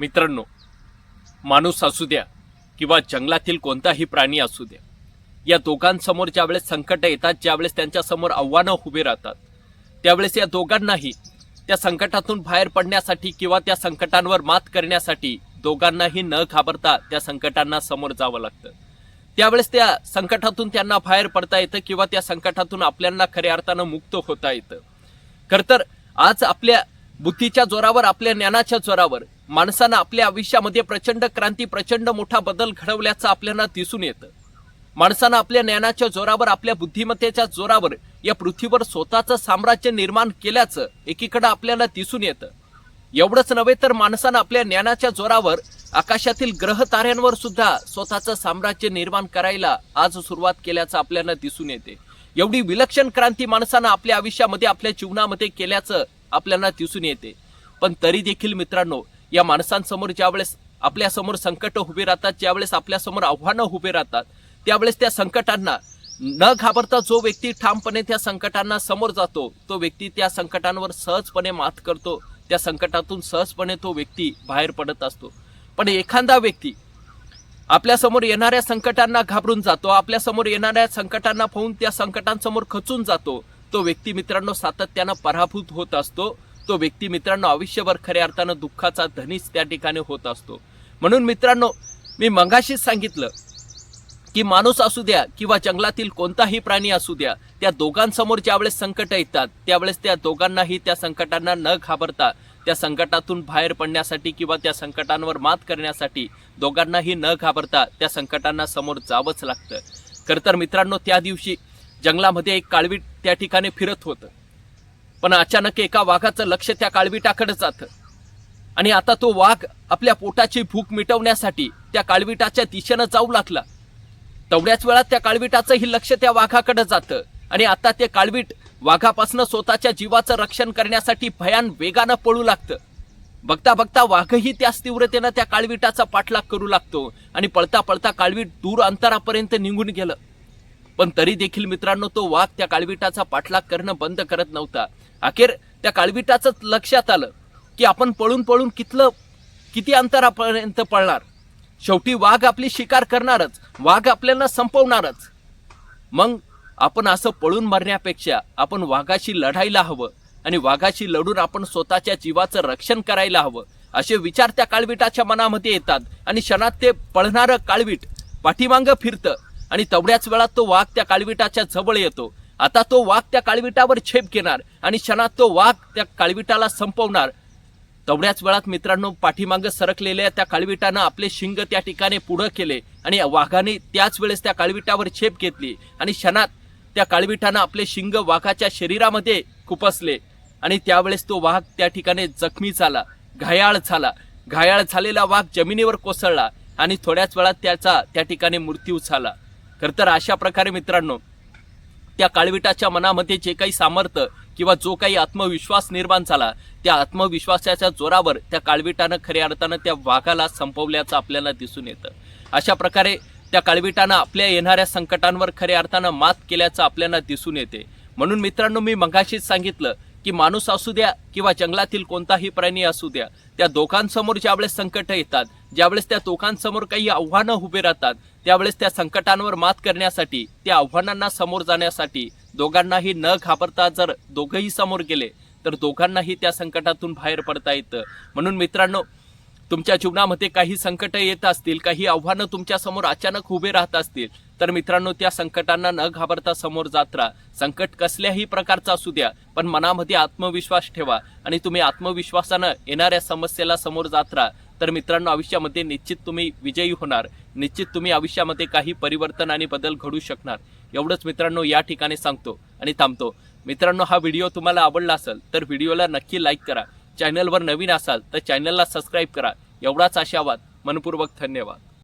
मित्रांनो माणूस असू द्या किंवा जंगलातील कोणताही प्राणी असू द्या या दोघांसमोर ज्यावेळेस संकट येतात ज्यावेळेस त्यांच्यासमोर आव्हानं उभी राहतात त्यावेळेस या दोघांनाही त्या संकटातून बाहेर पडण्यासाठी किंवा त्या संकटांवर मात करण्यासाठी दोघांनाही न घाबरता त्या संकटांना समोर जावं लागतं. त्यावेळेस त्या संकटातून त्यांना बाहेर पडता येतं किंवा त्या संकटातून आपल्याला खऱ्या अर्थानं मुक्त होता येतं. खर तर आज आपल्या बुद्धीच्या जोरावर आपल्या ज्ञानाच्या जोरावर माणसानं आपल्या आयुष्यामध्ये प्रचंड क्रांती प्रचंड मोठा बदल घडवल्याचं आपल्याला दिसून येतं. माणसानं आपल्या ज्ञानाच्या जोरावर आपल्या बुद्धिमत्तेच्या जोरावर या पृथ्वीवर स्वतःचं साम्राज्य निर्माण केल्याचं एकीकडं आपल्याला दिसून येतं. एवढंच नव्हे तर माणसानं आपल्या ज्ञानाच्या जोरावर आकाशातील ग्रह ताऱ्यांवर सुद्धा स्वतःचं साम्राज्य निर्माण करायला आज सुरुवात केल्याचं आपल्याला दिसून येते. एवढी विलक्षण क्रांती माणसानं आपल्या आयुष्यामध्ये आपल्या जीवनामध्ये केल्याचं आपल्याला दिसून येते. पण तरी देखील मित्रांनो या माणसांसमोर ज्यावेळेस आपल्यासमोर संकट उभे राहतात ज्यावेळेस आपल्यासमोर आव्हानं उभे राहतात त्यावेळेस त्या संकटांना न घाबरता जो व्यक्ती ठामपणे त्या संकटांना समोर जातो तो व्यक्ती त्या संकटांवर सहजपणे मात करतो त्या संकटातून सहजपणे तो व्यक्ती बाहेर पडत असतो. पण एखादा व्यक्ती आपल्यासमोर येणाऱ्या संकटांना घाबरून जातो आपल्यासमोर येणाऱ्या संकटांना पाहून त्या संकटांसमोर खचून जातो तो व्यक्ती मित्रांनो सातत्यानं पराभूत होत असतो. तो व्यक्ती मित्रांनो आयुष्यभर खऱ्या अर्थानं दुःखाचा धनीच त्या ठिकाणी होत असतो. म्हणून मित्रांनो मी मंगाशीच सांगितलं की माणूस असू द्या किंवा जंगलातील कोणताही प्राणी असू द्या त्या दोघांसमोर ज्यावेळेस संकट येतात त्यावेळेस त्या दोघांनाही त्या संकटांना न घाबरता त्या संकटातून बाहेर पडण्यासाठी किंवा त्या संकटांवर मात करण्यासाठी दोघांनाही न घाबरता त्या संकटांना समोर जावंच लागतं. खरं तर मित्रांनो त्या दिवशी जंगलामध्ये एक काळवीट त्या ठिकाणी फिरत होतं. पण अचानक एका वाघाचं लक्ष त्या काळवीटाकडे जातं. आणि आता तो वाघ आपल्या पोटाची भूक मिटवण्यासाठी त्या काळविटाच्या दिशेनं जाऊ लागला. तेवढ्याच वेळात त्या काळविटाचंही लक्ष त्या वाघाकडे जातं. आणि आता ते काळवीट वाघापासून स्वतःच्या जीवाचं रक्षण करण्यासाठी भयान वेगानं पळू लागतं. बघता बघता वाघही त्याच तीव्रतेनं त्या काळविटाचा पाठलाग करू लागतो. आणि पळता पळता काळवीट दूर अंतरापर्यंत निघून गेलं. पण तरी देखील मित्रांनो तो वाघ त्या काळविटाचा पाठलाग करणं बंद करत नव्हता. अखेर त्या काळविटाचं लक्षात आलं की आपण पळून पळून कितलं किती अंतरापर्यंत पळणार? शेवटी वाघ आपली शिकार करणारच. वाघ आपल्याला संपवणारच. मग आपण असं पळून मरण्यापेक्षा आपण वाघाशी लढायला हवं आणि वाघाशी लढून आपण स्वतःच्या जीवाचं रक्षण करायला हवं असे विचार त्या काळविटाच्या मनामध्ये येतात. आणि क्षणात ते पळणारं काळवीट पाठीमागं फिरतं. आणि तेवढ्याच वेळात तो वाघ त्या काळविटाच्या जवळ येतो. आता तो वाघ त्या काळविटावर छेप घेणार आणि क्षणात तो वाघ त्या काळविटाला संपवणार. तेवढ्याच वेळात मित्रांनो पाठीमागं सरकलेल्या त्या काळविटानं आपले शिंग त्या ठिकाणी पुढं केले आणि वाघाने त्याच वेळेस त्या काळविटावर छेप घेतली आणि क्षणात त्या काळविटानं आपले शिंग वाघाच्या शरीरामध्ये खुपसले आणि त्यावेळेस तो वाघ त्या ठिकाणी जखमी झाला घायाळ झाला. घायाळ झालेला वाघ जमिनीवर कोसळला आणि थोड्याच वेळात त्याचा त्या ठिकाणी मृत्यू झाला. खर तर अशा प्रकारे मित्रांनो त्या काळविटाच्या मनामध्ये जे काही सामर्थ्य किंवा जो काही आत्मविश्वास निर्माण झाला त्या आत्मविश्वासाच्या जोरावर त्या काळविटानं खऱ्या अर्थानं त्या वाघाला संपवल्याचं आपल्याला दिसून येतं. अशा प्रकारे त्या काळविटानं आपल्या येणाऱ्या संकटांवर खऱ्या अर्थानं मात केल्याचं आपल्याला दिसून येते. म्हणून मित्रांनो मी मगाशीच सांगितलं की माणूस असू द्या किंवा जंगलातील कोणताही प्राणी असू द्या त्या दोघांसमोर ज्यावेळेस संकट येतात ज्यावेळेस त्या दोघांसमोर काही आव्हानं उभे राहतात त्यावेळेस त्या संकटांवर मात करण्यासाठी त्या आव्हानांना समोर जाण्यासाठी दोघांनाही न घाबरता जर दोघंही समोर गेले तर दोघांनाही त्या संकटातून बाहेर पडता येतं. म्हणून मित्रांनो तुमच्या जीवनामध्ये काही संकट येत असतील काही आव्हानं तुमच्यासमोर अचानक उभे राहत असतील तर मित्रांनो त्या संकटांना न घाबरता समोर जात राहा. संकट कसल्याही प्रकारचं असू द्या पण मनामध्ये आत्मविश्वास ठेवा आणि तुम्ही आत्मविश्वासानं येणाऱ्या समस्येला समोर जात राहा. तर मित्रांनो आयुष्यामध्ये निश्चित तुम्ही विजयी होणार. निश्चित तुम्ही आयुष्यामध्ये काही परिवर्तन आणि बदल घडू शकणार. एवढंच मित्रांनो या ठिकाणी सांगतो आणि थांबतो. मित्रांनो हा व्हिडिओ तुम्हाला आवडला असेल तर व्हिडिओला नक्की लाईक करा. चॅनलवर नवीन असाल तर चॅनलला सबस्क्राईब करा. एवढाच आशावाद मनपूर्वक धन्यवाद.